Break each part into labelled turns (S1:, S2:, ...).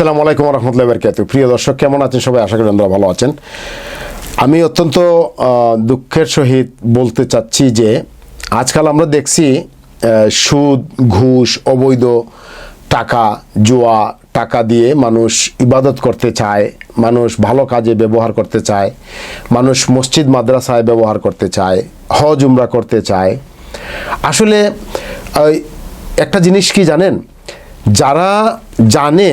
S1: আসসালামু আলাইকুম রহমতুল্লাহ বরকাত প্রিয় দর্শক, কেমন আছেন সবাই? আশা করি আপনারা ভালো আছেন। আমি অত্যন্ত দুঃখের সহিত বলতে চাচ্ছি যে, আজকাল আমরা দেখছি সুদ, ঘুষ, অবৈধ টাকা, জুয়া, টাকা দিয়ে মানুষ ইবাদত করতে চায়, মানুষ ভালো কাজে ব্যবহার করতে চায়, মানুষ মসজিদ, মাদ্রাসায় ব্যবহার করতে চায়, হজ, উমরা করতে চায়। আসলে একটা জিনিস কি জানেন? যারা জানে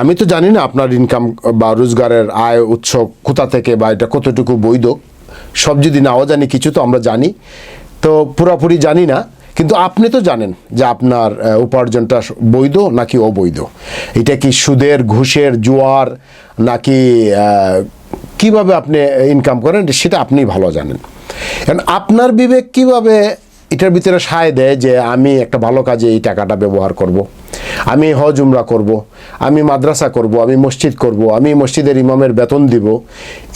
S1: আমি তো জানি না আপনার ইনকাম বা রোজগারের আয় উৎস কোথা থেকে বা এটা কতটুকু বৈধ। সব যদি নাও জানি, কিছু তো আমরা জানি। তো পুরোপুরি জানি না, কিন্তু আপনি তো জানেন যে আপনার উপার্জনটা বৈধ নাকি অবৈধ? এটা কি সুদের ঘুষের জোয়ার নাকি কীভাবে আপনি ইনকাম করেন, সেটা আপনি ভালো জানেন। কারণ আপনার বিবেক কীভাবে এটার ভিতরে সায় দেয় যে আমি একটা ভালো কাজে এই টাকাটা ব্যবহার করব। আমি হজ উমরা করব। আমি মাদ্রাসা করব। আমি মসজিদ করব। আমি মসজিদের ইমামের বেতন দিব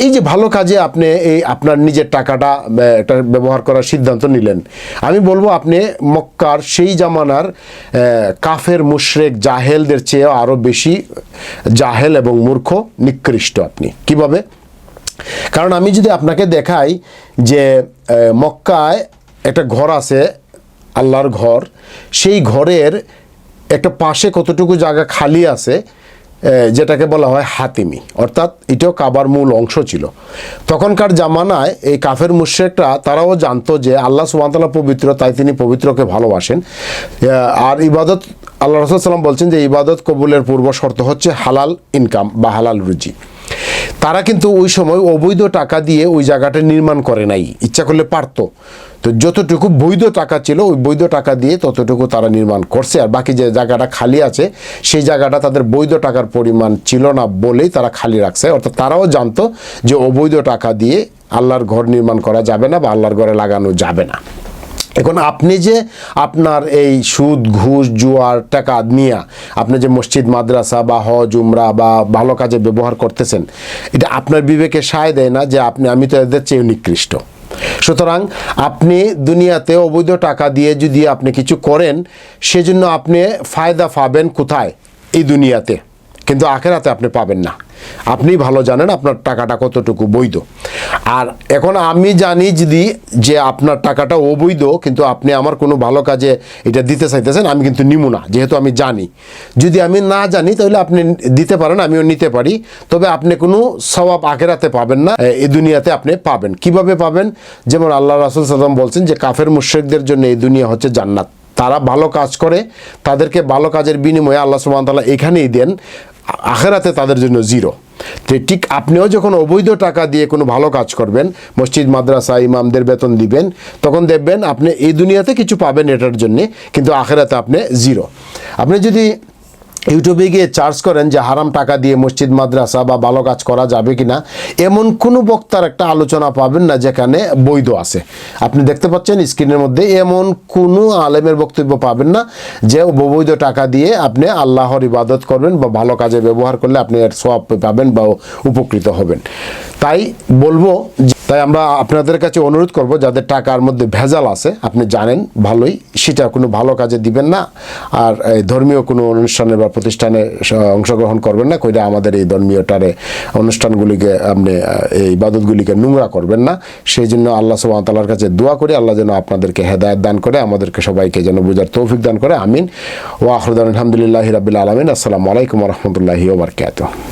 S1: এই যে ভালো কাজে আপনি এই আপনার নিজের টাকাটা এটা ব্যবহার করার সিদ্ধান্ত নিলেন আমি বলব আপনি মক্কার সেই জামানার কাফের, মুশরেক, জাহেলদের চেয়েও আরও বেশি জাহেল এবং মূর্খ, নিকৃষ্ট আপনি কীভাবে কারণ আমি যদি আপনাকে দেখাই যে মক্কায় একটা ঘর আছে, আল্লাহর ঘর, সেই ঘরের একটা পাশে কতটুকু জায়গা খালি আছে যেটাকে বলা হয় হাতিমি, অর্থাৎ এটাও কাবার মূল অংশ ছিল। তখনকার জামানায় এই কাফের মুশ্রেকরা, তারাও জানতো যে আল্লাহ সুবাহতাল্লাহ পবিত্র, তাই তিনি পবিত্রকে ভালোবাসেন। আর ইবাদত, আল্লাহ রসুল সাল্লাম বলছেন যে ইবাদত কবুলের পূর্ব শর্ত হচ্ছে হালাল ইনকাম বা হালাল রুজি। তারা কিন্তু ওই সময় অবৈধ টাকা দিয়ে ওই জায়গাটা নির্মাণ করে নাই। ইচ্ছা করলে পারতো। তো যতটুকু বৈধ টাকা ছিল, ওই বৈধ টাকা দিয়ে ততটুকু তারা নির্মাণ করছে। আর বাকি যে জায়গাটা খালি আছে, সেই জায়গাটা তাদের বৈধ টাকার পরিমাণ ছিল না বলেই তারা খালি রাখছে। অর্থাৎ তারাও জানতো যে অবৈধ টাকা দিয়ে আল্লাহর ঘর নির্মাণ করা যাবে না বা আল্লাহর ঘরে লাগানো যাবে না। এখন আপনি যে আপনার এই সুদ, ঘুষ, জুয়ার টাকা নিয়ে আপনি যে মসজিদ, মাদ্রাসা বা হজ, উমরা বা ভালো কাজে ব্যবহার করতেছেন, এটা আপনার বিবেকে সায় দেয় না যে আপনি, আমি তো এদের চেয়ে নিকৃষ্ট। সুতরাং আপনি দুনিয়াতে অবৈধ টাকা দিয়ে যদি আপনি কিছু করেন, সেজন্য আপনি ফায়দা পাবেন কোথায়? এই দুনিয়াতে। কিন্তু আখেরাতে আপনি পাবেন না। আপনি ভালো জানেন আপনার টাকাটা কতটুকু বৈধ। আর এখন আমি জানি যদি যে আপনার টাকাটা অবৈধ, কিন্তু আপনি আমার কোনো ভালো কাজে এটা দিতে চাইতেছেন, আমি কিন্তু নিব না, যেহেতু আমি জানি। যদি আমি না জানি, তাহলে আপনি দিতে পারেন, আমিও নিতে পারি। তবে আপনি কোনো সবাব আখেরাতে পাবেন না, এ দুনিয়াতে আপনি পাবেন। কীভাবে পাবেন? যেমন আল্লাহ রাসুল সাল্লাম বলছেন যে, কাফের মুশ্রিকদের জন্য এই দুনিয়া হচ্ছে জান্নাত। তারা ভালো কাজ করে, তাদেরকে ভালো কাজের বিনিময়ে আল্লাহ সুবহান তাআলা এখানেই দেন আখেরাতে তাদের জন্য জিরো। তো ঠিক আপনিও যখন অবৈধ টাকা দিয়ে কোনো ভালো কাজ করবেন, মসজিদ, মাদ্রাসা, ইমামদের বেতন দিবেন, তখন দেখবেন আপনি এই দুনিয়াতে কিছু পাবেন এটার জন্যে, কিন্তু আখেরাতে আপনি জিরো আপনি যদি ইউটিউবে গিয়ে চার্জ করেন যে হারাম টাকা দিয়ে মসজিদ, মাদ্রাসা বা ভালো কাজ করা যাবে কি না এমন কোনো বক্তার একটা আলোচনা পাবেন না যেখানে বৈধ আছে। আপনি দেখতে পাচ্ছেন স্ক্রিনের মধ্যে এমন কোনো আলেমের বক্তব্য পাবেন না যে অবৈধ টাকা দিয়ে আপনি আল্লাহর ইবাদত করবেন বা ভালো কাজে ব্যবহার করলে আপনি এর সব পাবেন বা উপকৃত হবেন। তাই বলব যে- তাই আমরা আপনাদের কাছে অনুরোধ করব, যাদের টাকার মধ্যে ভেজাল আছে, আপনি জানেন ভালোই, সেটা কোনো ভালো কাজে দিবেন না, আর এই ধর্মীয় কোনো অনুষ্ঠানে বা প্রতিষ্ঠানে অংশগ্রহণ করবেন না, কইরা আমাদের এই ধর্মীয়টারে অনুষ্ঠানগুলিকে আপনি এই ইবাদতগুলিকে নোংরা করবেন না। সেই জন্য আল্লাহ তাআলার কাছে দোয়া করি, আল্লাহ যেন আপনাদেরকে হেদায়েত দান করে, আমাদেরকে সবাইকে যেন বুঝার তৌফিক দান করে, আমিন। ওয়া আখরুদান আলহামদুলিল্লাহি রাব্বিল আলামিন। আসসালামু আলাইকুম রাহমাতুল্লাহি ওয়া বারাকাতুহু।